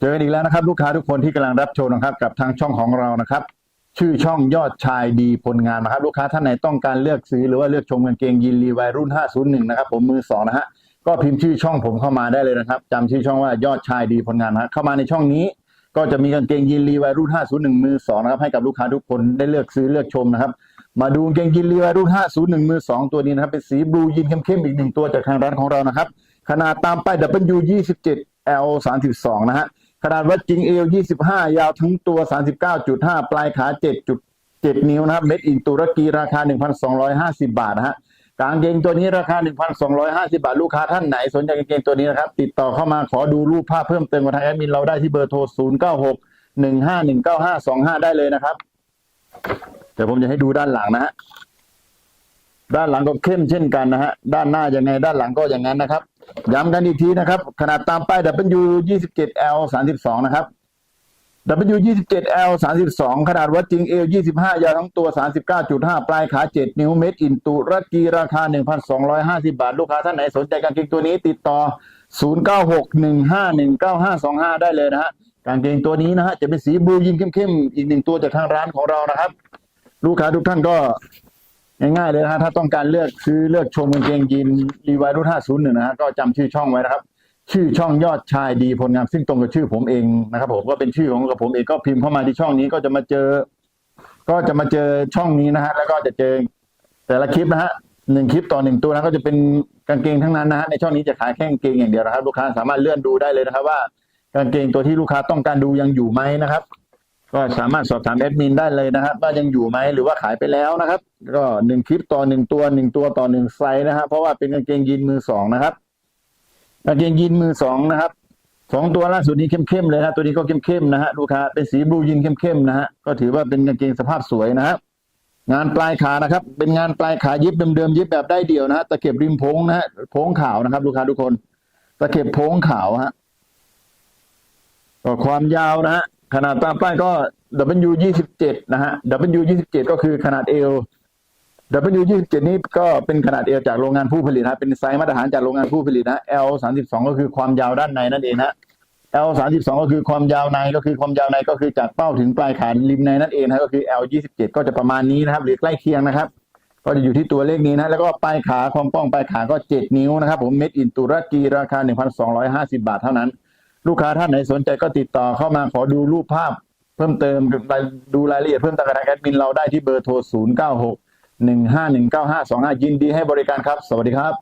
เจอกันอีกแล้วนะครับ ลูกค้าทุกคนที่กำลังรับชมนะครับกับทางช่องของเรานะครับ ชื่อช่องยอดชายดีผลงานนะครับ ลูกค้าท่านไหนต้องการเลือกซื้อหรือว่าเลือกชมกางเกงยีนรีวายรุ่น 501 นะครับ ผมมือสองนะฮะก็พิมพ์ชื่อช่องผมเข้ามาได้เลยนะครับจำชื่อช่องว่ายอดชายดีผลงานนะเข้ามาในช่องนี้ ก็จะมีกางเกงยีนรีวายรุ่น 501 มือสองนะครับให้กับลูกค้าทุกคนได้เลือกซื้อเลือกชมนะครับ มาดูกางเกงยีนรีวายรุ่น 501 มือสองตัวนี้นะครับเป็นสีบลูยีนเข้มๆอีกหนึ่งตัวจากทางร้านของเรานะครับขนาดตามป้าย W27 L 32 นะฮะ ขนาดวัดจริง L 25 ยาวทั้งตัว 39.5 ปลายขา 7.7 นิ้วนะครับ เม็ดอินตุรกีราคา 1,250 บาทนะฮะกางเกงตัวนี้ราคา 1,250 บาท ลูกค้าท่านไหนสนใจกางเกงตัวนี้นะครับ ติดต่อเข้ามาขอดูรูปภาพเพิ่มเติมกับทางแอดมินเราได้ที่เบอร์โทร 096 1519525 ได้เลยนะครับ เดี๋ยวผมจะให้ดูด้านหลังนะฮะด้านหลังก็เข้มเช่นกันนะฮะด้านหน้ายังไงด้านหลังก็อย่างนั้นนะครับ ย้ำกันอีกทีนะครับ ขนาดตามป้าย W27L 32 นะครับ W27L 32 ขนาดวัดจริง L 25 ยาวทั้งตัว 39.5 ปลายขา 7 นิ้วเม็ดอินตุรกีราคา 1,250 บาท ลูกค้าท่านไหนสนใจกางเกงตัวนี้ติดต่อ 0961519525 ได้เลยนะฮะกางเกงตัวนี้นะฮะจะเป็นสีบลูยิงเข้มๆ อีกหนึ่งตัวจากทางร้านของเรานะครับ ลูกค้าทุกท่านก็ ง่ายๆเลยนะฮะถ้าต้องการเลือกซื้อเลือกชมกางเกงยีนรีวายรุ่น501นะฮะก็จำชื่อช่องไว้นะครับ ชื่อช่องยอดชายดีผลงานซึ่งตรงกับชื่อผมเองนะครับผมก็เป็นชื่อของกับผมเองก็พิมพ์เข้ามาที่ช่องนี้ก็จะมาเจอ ก็จะมาเจอช่องนี้นะฮะแล้วก็จะเจอแต่ละคลิปนะฮะหนึ่งคลิปต่อหนึ่งตัวนะก็จะเป็นกางเกงทั้งนั้นนะฮะในช่องนี้จะขายแค่กางเกงอย่างเดียวนะครับลูกค้าสามารถเลื่อนดูได้เลยนะครับว่า กางเกงตัวที่ลูกค้าต้องการดูยังอยู่ไหมนะครับ ก็สามารถสอบถามแอดมินได้เลยนะครับว่ายังอยู่ไหมหรือว่าขายไปแล้วนะครับ ก็หนึ่งคลิปต่อหนึ่งตัวหนึ่งตัวต่อหนึ่งไซส์นะครับเพราะว่าเป็นกางเกงยีนมือสองนะครับกางเกงยีนมือสองนะครับสองตัวล่าสุดนี้เข้มๆเลยนะตัวนี้ก็เข้มๆนะฮะลูกค้าเป็นสีบลูยีนเข้มๆนะฮะก็ถือว่าเป็นกางเกงสภาพสวยนะครับงานปลายขานะครับ เป็นงานปลายขายิบเดิมๆยิบแบบได้เดี่ยวนะฮะตะเข็บริมโพงนะฮะโพงขาวนะครับ ลูกค้าทุกคน ตะเข็บโพงขาวฮะก็ความยาวนะฮะ ขนาดตามป้ายก็ W ยี่สิบเจ็ดนะฮะ W ยี่สิบเจ็ดก็คือขนาดเอว W ยี่สิบเจ็ดนี้ก็เป็นขนาดเอวจากโรงงานผู้ผลิตนะเป็นไซส์มาตรฐานจากโรงงานผู้ผลิตนะ L สามสิบสองก็คือความยาวด้านในนั่นเองนะ L สามสิบสองก็คือความยาวในก็คือความยาวในก็คือจากเป้าถึงปลายขาริมในนั่นเองนะก็คือ L ยี่สิบเจ็ดก็จะประมาณนี้นะครับ หรือใกล้เคียงนะครับ ก็จะอยู่ที่ตัวเลขนี้นะ แล้วก็ปลายขาความป้องปลายขาก็เจ็ดนิ้วนะครับ ผมเม็ดอินตุรกีราคาหนึ่งพันสองร้อยห้าสิบาทเท่านั้น ลูกค้าท่านไหนสนใจก็ติดต่อเข้ามาขอดูรูปภาพ เพิ่มเติมดูรายละเอียดเพิ่มเติมกับทางแอดมินเราได้ที่เบอร์โทร 0 9 6 1 5 1 9 5 2 5 ยินดีให้บริการครับ สวัสดีครับ